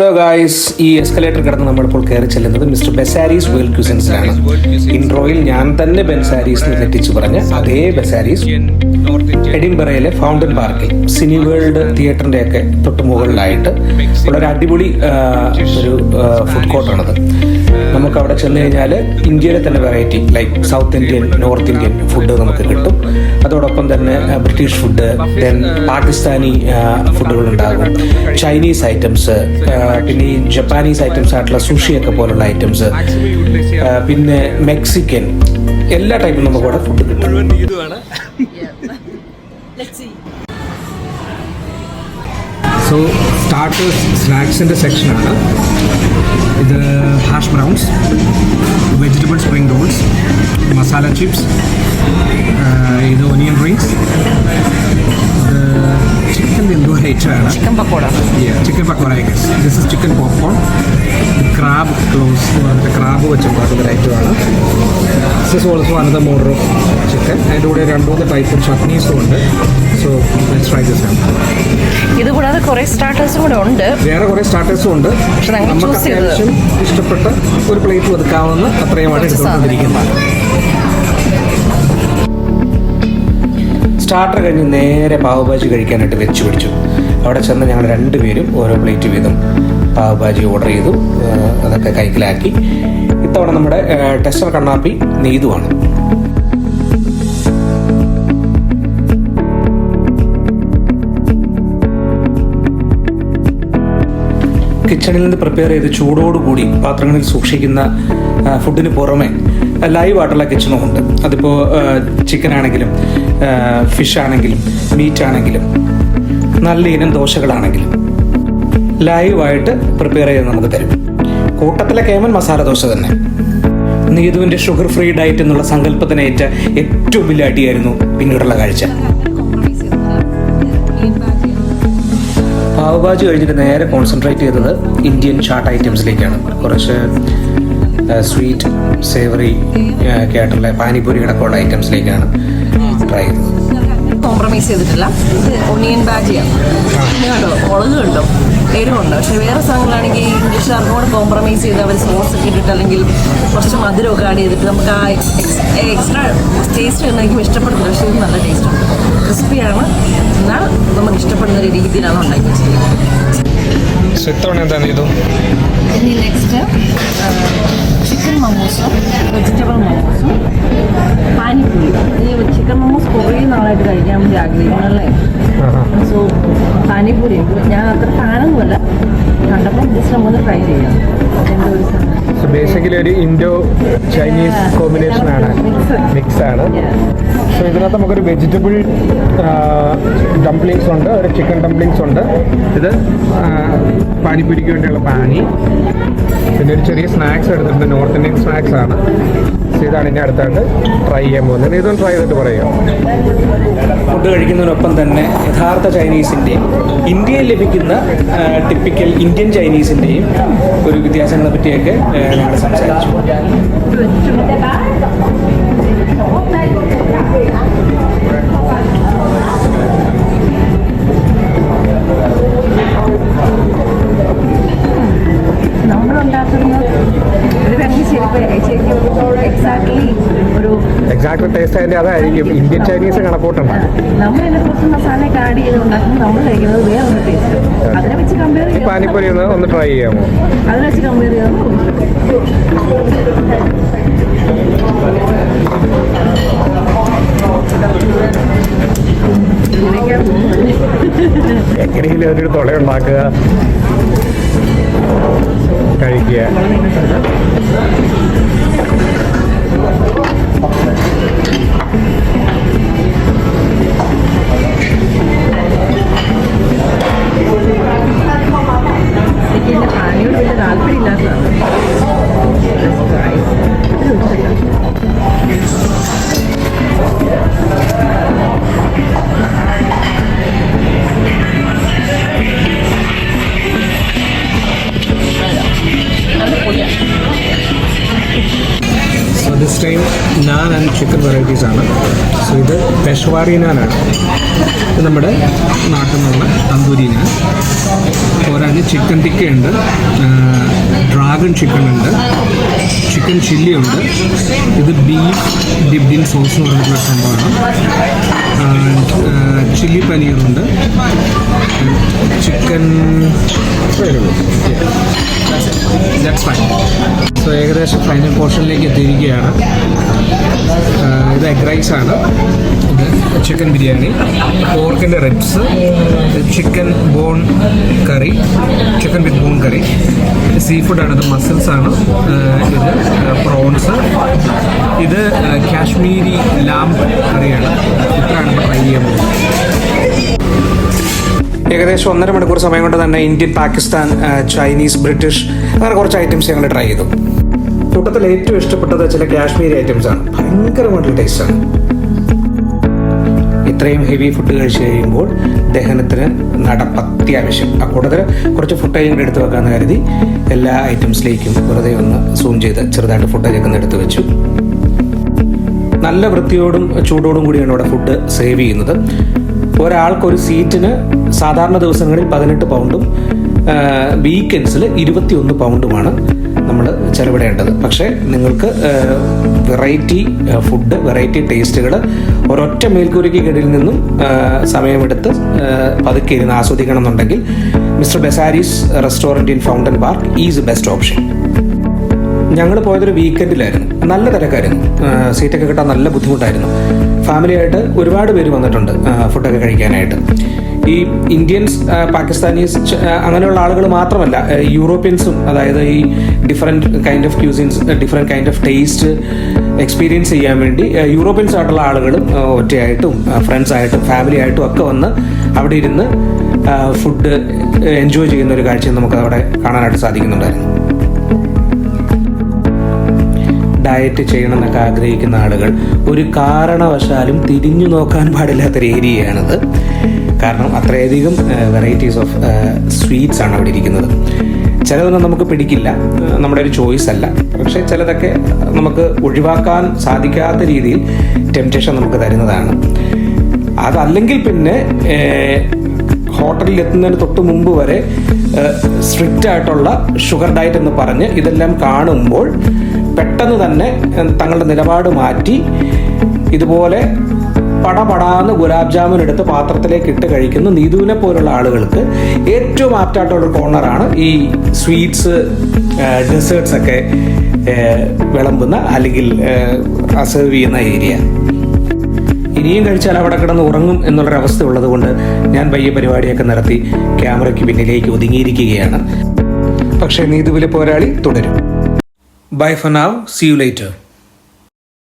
Hello guys ഈ escalator കിടന്ന് നമ്മളിപ്പോൾ കയറി ചെല്ലുന്നത് മിസ്റ്റർ ബെസാരീസ് വേൾഡ് ക്യൂസിൻസിലാണ് ഇൻട്രോയിൽ ഞാൻ തന്നെ ബെൻസാരീസ് എന്ന് തെറ്റിച്ച് പറഞ്ഞ അതേ ബെസാരീസ് എഡിംബറയിലെ ഫൗണ്ടൻ പാർക്കിൽ സിനി വേൾഡ് തിയേറ്ററിന്റെ ഒക്കെ തൊട്ട് മുകളിലായിട്ട് വളരെ അടിപൊളി ഒരു ഫുഡ് കോർട്ടാണത് നമുക്ക് അവിടെ ചെന്ന് കഴിഞ്ഞാൽ ഇന്ത്യയിലെ തന്നെ variety like south Indian north Indian food നമുക്ക് കിട്ടും. അതോടൊപ്പം തന്നെ ബ്രിട്ടീഷ് ഫുഡ് ദെൻ പാകിസ്ഥാനി ഫുഡുകൾ ഉണ്ടാകും ചൈനീസ് ഐറ്റംസ് പിന്നെ ഈ ജപ്പാനീസ് ഐറ്റംസ് ആയിട്ടുള്ള സുഷിയൊക്കെ പോലുള്ള ഐറ്റംസ് പിന്നെ മെക്സിക്കൻ എല്ലാ ടൈപ്പും നമുക്ക് അവിടെ ഫുഡ് കിട്ടും. സോ സ്റ്റാർട്ടേഴ്സ് സ്നാക്സിന്റെ സെക്ഷനാണ് ഇത് hash browns vegetable spring rolls masala chips ഇത് ഒനിയൻ റിങ്സ് ഇത് ചിക്കൻ എന്തോ ഐറ്റമാണ് chicken pakoda. Chicken pakoda this is chicken popcorn crab claws എന്ന് പറഞ്ഞിട്ട് ക്രാബ് വെച്ചുണ്ടാക്കുന്ന ഒരു ഐറ്റമാണ് this is also another mode of chicken അതിന്റെ കൂടെ രണ്ട് മൂന്ന് ടൈപ്പ് ചട്നീസും ഉണ്ട്. സോ ലെറ്റ്സ് ട്രൈ ദിസ് ഇത് കൂടാതെ കുറേ സ്റ്റാർട്ടേഴ്സും കൂടെ ഉണ്ട്. വേറെ കുറേ സ്റ്റാർട്ടേഴ്സും ഉണ്ട്. പക്ഷെ നമുക്ക് അത്യാവശ്യം ഇഷ്ടപ്പെട്ട ഒരു പ്ലേറ്റ് ഒതുക്കാവുന്ന അത്രയുമാണ് എടുത്തുകൊണ്ടിരിക്കുന്നത്. സ്റ്റാർട്ടർ കഴിഞ്ഞ് നേരെ പാവഭാജി കഴിക്കാനായിട്ട് വെച്ച് പിടിച്ചു. അവിടെ ചെന്ന് ഞങ്ങൾ രണ്ടുപേരും ഓരോ പ്ലേറ്റ് വീതം പാവഭാജി ഓർഡർ ചെയ്തു അതൊക്കെ കൈക്കലാക്കി. ഇത്തവണ നമ്മുടെ ടെസ്റ്റർ കണ്ണാപ്പി നെയ്തുവാണ്. കിച്ചണിൽ നിന്ന് പ്രിപ്പയർ ചെയ്ത് ചൂടോടുകൂടി പാത്രങ്ങളിൽ സൂക്ഷിക്കുന്ന ഫുഡിന് പുറമെ ലൈവ് ആയിട്ടുള്ള കിച്ചണും ഉണ്ട്. അതിപ്പോൾ ചിക്കൻ ആണെങ്കിലും ഫിഷ് ആണെങ്കിലും മീറ്റ് ആണെങ്കിലും നല്ല ഇനം ദോശകളാണെങ്കിലും ലൈവായിട്ട് പ്രിപ്പയർ ചെയ്ത് നമുക്ക് തരും. കൂട്ടത്തിലെ കേമൻ മസാല ദോശ തന്നെ. നീതുവിന്റെ ഷുഗർ ഫ്രീ ഡയറ്റ് എന്നുള്ള സങ്കല്പത്തിനേറ്റ ഏറ്റവും വലിയ അടിയായിരുന്നു പിന്നീടുള്ള കാഴ്ച. പാവഭാജി കഴിഞ്ഞിട്ട് നേരെ കോൺസെൻട്രേറ്റ് ചെയ്തത് ഇന്ത്യൻ ചാട്ട് ഐറ്റംസിലേക്കാണ് കുറച്ച് സ്വീറ്റ് സേവറി ഒക്കെ ആയിട്ടുള്ള പാനിപൂരി അടക്കമുള്ള ഐറ്റംസിലേക്കാണ് ട്രൈ ചെയ്തത് കോംപ്രമൈസ് ചെയ്തിട്ടില്ല. ഇത് ഒണിയൻ ബാജിയാണ് കണ്ടോ? മുളക് കണ്ടോ? എരിവുണ്ട്. പക്ഷെ വേറെ സാധനങ്ങളാണെങ്കിൽ ഇംഗ്ലീഷുകാർക്കും കൂടെ കോംപ്രമൈസ് ചെയ്ത് അവർ സോസ് ഒക്കെ ഇട്ടിട്ട് അല്ലെങ്കിൽ കുറച്ച് മധുരമൊക്കെ ആഡ് ചെയ്തിട്ട് നമുക്ക് ആ എക്സ്ട്രാ ടേസ്റ്റ് എനിക്ക് ഇഷ്ടപ്പെടുന്നില്ല. പക്ഷേ ഇത് നല്ല ടേസ്റ്റ് ഉണ്ട് ക്രിസ്പിയാണ് എന്നാൽ നമുക്ക് ഇഷ്ടപ്പെടുന്ന ഒരു രീതിയിലാണ് ഉണ്ടാക്കി വെച്ചിരിക്കുന്നത് ഇനി നെക്സ്റ്റ് ചിക്കൻ മമോസും വെജിറ്റബിൾ മമോസും പാനിപ്പൂരി. ചിക്കൻ മമോസ് കുറേ നാളായിട്ട് കഴിക്കാൻ വേണ്ടി ആഗ്രഹിക്കണല്ലേ? സോ പാനിപൂരി ഞാൻ അത്ര കാണുന്നുമല്ല കണ്ടപ്പോൾ ജസ്റ്റ് നമുക്കൊന്ന് ട്രൈ ചെയ്യാം. ബേസിക്കലി ഒരു ഇൻഡോ ചൈനീസ് കോമ്പിനേഷൻ ആണ്. മിക്സ് ആണ്. സോ ഇതിനകത്ത് നമുക്കൊരു വെജിറ്റബിൾ ഡംപ്ലിങ്സ് ഉണ്ട് ഒരു ചിക്കൻ ഡംപ്ലിങ്സ് ഉണ്ട്. ഇത് പാനിപ്പൂരിക്ക് വേണ്ടിയുള്ള പാനി. പിന്നെ ഒരു ചെറിയ സ്നാക്സ് എടുത്തിട്ടുണ്ട്. നോർത്ത് ഇന്ത്യൻ സ്നാക്സ് ആണ്. So ചെയ്താണ് ഇനി അടുത്തായിട്ട് ട്രൈ ചെയ്യാൻ പോകുന്നത്. ഇതൊന്ന് ട്രൈ ചെയ്തിട്ട് പറയാം ഫുഡ് കഴിക്കുന്നതിനൊപ്പം തന്നെ യഥാർത്ഥ ചൈനീസിന്റെയും ഇന്ത്യയിൽ ലഭിക്കുന്ന ടിപ്പിക്കൽ ഇന്ത്യൻ ചൈനീസിന്റെയും ഒരു വ്യത്യാസങ്ങളെ പറ്റിയൊക്കെ ഞങ്ങൾ സംസാരിച്ചു. എക്സാക്ട് ടേസ്റ്റ് അതിന്റെ അതായിരിക്കും ഇന്ത്യൻ ചൈനീസ് കണക്കൂട്ടുണ്ട് പാനിപ്പൊരി ഒന്ന് ഒന്ന് ട്രൈ ചെയ്യാമോ? അതിനെ വെച്ച് കമ്പയർ ചെയ്യുമ്പോൾ ഇങ്ങനെയൊക്കെയാണ് എങ്ങനെയെങ്കിലും അതിനൊരു തുളയുണ്ടാക്കുക കഴിക്കുക. നല്ല time naan and chicken varieties ആണ്. സോ ഇത് പെഷവാറി നാനാണ് ഇത് നമ്മുടെ നാട്ടിൽ നിന്നുള്ള തന്തൂരി നാൻ. പോരാഞ്ഞ് ചിക്കൻ ടിക്കയുണ്ട് ഡ്രാഗൺ ചിക്കൻ ഉണ്ട്. ചിക്കൻ ചില്ലി ഉണ്ട്. ഇത് ബീഫ് ഡിബ്ഡ് ഇൻ സോസ് എന്ന് പറഞ്ഞിട്ടുള്ള സംഭവമാണ്. ചില്ലി പനീറുണ്ട് ചിക്കൻ ഫൈൻ സോ ഏകദേശം ഫൈനൽ പോർഷനിലേക്ക് എത്തിയിരിക്കുകയാണ്. ഇത് എഗ് റൈസ് ആണ്. ഇത് chicken biryani പോർക്കിന്റെ ribs chicken bone curry chicken with bone curry ഇത് സീ ഫുഡാണ് ഇത് മസിൽസ് ആണ്. ഇത് പ്രോൺസ് ഇത് കാശ്മീരി ലാംബ് കറിയാണ് ഇത്രയാണ് ട്രൈ ചെയ്യാൻ പോകുന്നത്. ഏകദേശം ഒന്നര മണിക്കൂർ സമയം കൊണ്ട് തന്നെ ഇന്ത്യൻ പാകിസ്ഥാൻ ചൈനീസ് ബ്രിട്ടീഷ് അങ്ങനെ കുറച്ച് ഐറ്റംസ് ഞങ്ങൾ ട്രൈ ചെയ്തു. കൂട്ടത്തിൽ ഏറ്റവും ഇഷ്ടപ്പെട്ടത് ചില കാശ്മീരി ഐറ്റംസ് ആണ്. ഭയങ്കരമായിട്ടുള്ള ടേസ്റ്റ് ആണ്. ഇത്രയും ഹെവി ഫുഡ് കഴിച്ച് കഴിയുമ്പോൾ ദഹനത്തിന് നടപ്പ് അത്യാവശ്യം ആ കൂട്ടത്തിൽ കുറച്ച് ഫുട്ടേജ് കൂടെ എടുത്ത് വെക്കാമെന്ന് കരുതി എല്ലാ ഐറ്റംസിലേക്കും വെറുതെ ഒന്ന് സൂം ചെയ്ത് ചെറുതായിട്ട് ഫുട്ടേജൊക്കെ ഒന്ന് എടുത്ത് വെച്ചു. നല്ല വൃത്തിയോടും ചൂടോടും കൂടിയാണ് ഇവിടെ ഫുഡ് സേവ് ചെയ്യുന്നത്. ഒരാൾക്ക് ഒരു സീറ്റിന് സാധാരണ ദിവസങ്ങളിൽ പതിനെട്ട് പൗണ്ടും വീക്കെൻഡ്സിൽ ഇരുപത്തിയൊന്ന് പൗണ്ടുമാണ് നമ്മൾ ചെലവിടേണ്ടത്. പക്ഷേ നിങ്ങൾക്ക് വെറൈറ്റി ഫുഡ് വെറൈറ്റി ടേസ്റ്റുകൾ ഒരൊറ്റ മേൽക്കൂരയ്ക്ക് കീഴിൽ നിന്നും സമയമെടുത്ത് പതുക്കെ ഇരുന്ന് ആസ്വദിക്കണം എന്നുണ്ടെങ്കിൽ mister Besaris restaurant in fountain park is best option. ഞങ്ങൾ പോയതൊരു വീക്കെൻഡിലായിരുന്നു നല്ല തിരക്കായിരുന്നു. സീറ്റൊക്കെ കിട്ടാൻ നല്ല ബുദ്ധിമുട്ടായിരുന്നു. ഫാമിലി ആയിട്ട് ഒരുപാട് പേര് വന്നിട്ടുണ്ട് ഫുഡൊക്കെ കഴിക്കാനായിട്ട്. ഈ ഇന്ത്യൻസ് പാകിസ്ഥാനീസ് അങ്ങനെയുള്ള ആളുകൾ മാത്രമല്ല യൂറോപ്യൻസും അതായത് ഈ different kind of cuisines different kind of taste experience ചെയ്യാൻ വേണ്ടി യൂറോപ്യൻസ് ആയിട്ടുള്ള ആളുകളും ഒറ്റയായിട്ടും ഫ്രണ്ട്സ് ആയിട്ടും ഫാമിലി ആയിട്ടും ഒക്കെ വന്ന് അവിടെ ഇരുന്ന് ഫുഡ് എൻജോയ് ചെയ്യുന്ന ഒരു കാഴ്ച നമുക്ക് അവിടെ കാണാനായിട്ട് സാധിക്കുന്നുണ്ടായിരുന്നു. ഡയറ്റ് ചെയ്യണമെന്നൊക്കെ ആഗ്രഹിക്കുന്ന ആളുകൾ ഒരു കാരണവശാലും തിരിഞ്ഞു നോക്കാൻ പാടില്ലാത്ത ഏരിയയാണിത് കാരണം അത്രയധികം വെറൈറ്റീസ് ഓഫ് സ്വീറ്റ്സ് ആണ് അവിടെ ഇരിക്കുന്നത്. ചിലതൊന്നും നമുക്ക് പിടിക്കില്ല. നമ്മുടെ ഒരു ചോയ്സ് അല്ല. പക്ഷേ ചിലതൊക്കെ നമുക്ക് ഒഴിവാക്കാൻ സാധിക്കാത്ത രീതിയിൽ ടെംപ്റ്റേഷൻ നമുക്ക് തരുന്നതാണ്. അതല്ലെങ്കിൽ പിന്നെ ഹോട്ടലിൽ എത്തുന്നതിന് തൊട്ട് മുമ്പ് വരെ സ്ട്രിക്റ്റ് ആയിട്ടുള്ള ഷുഗർ ഡയറ്റ് എന്ന് പറഞ്ഞ് ഇതെല്ലാം കാണുമ്പോൾ പെട്ടെന്ന് തന്നെ തങ്ങളുടെ നിലപാട് മാറ്റി ഇതുപോലെ പടപടാന്ന് ഗുലാബ് ജാമുൻ എടുത്ത് പാത്രത്തിലേക്ക് ഇട്ട് കഴിക്കുന്ന നീതുവിനെ പോലുള്ള ആളുകൾക്ക് ഏറ്റവും ആപ്റ്റായിട്ടുള്ള കോർണറാണ് ഈ സ്വീറ്റ്സ് ഡെസേർട്സ് ഒക്കെ വിളമ്പുന്ന അല്ലെങ്കിൽ അസേർവ് ചെയ്യുന്ന ഏരിയ ഇനിയും കഴിച്ചാൽ അവിടെ കിടന്ന് ഉറങ്ങും എന്നുള്ളൊരവസ്ഥ ഉള്ളത് കൊണ്ട് ഞാൻ പയ്യ പരിപാടിയൊക്കെ നടത്തി ക്യാമറയ്ക്ക് പിന്നിലേക്ക് ഒതുങ്ങിയിരിക്കുകയാണ്. പക്ഷേ നീതുവിലെ പോരാളി തുടരും. Bye for now. See you later.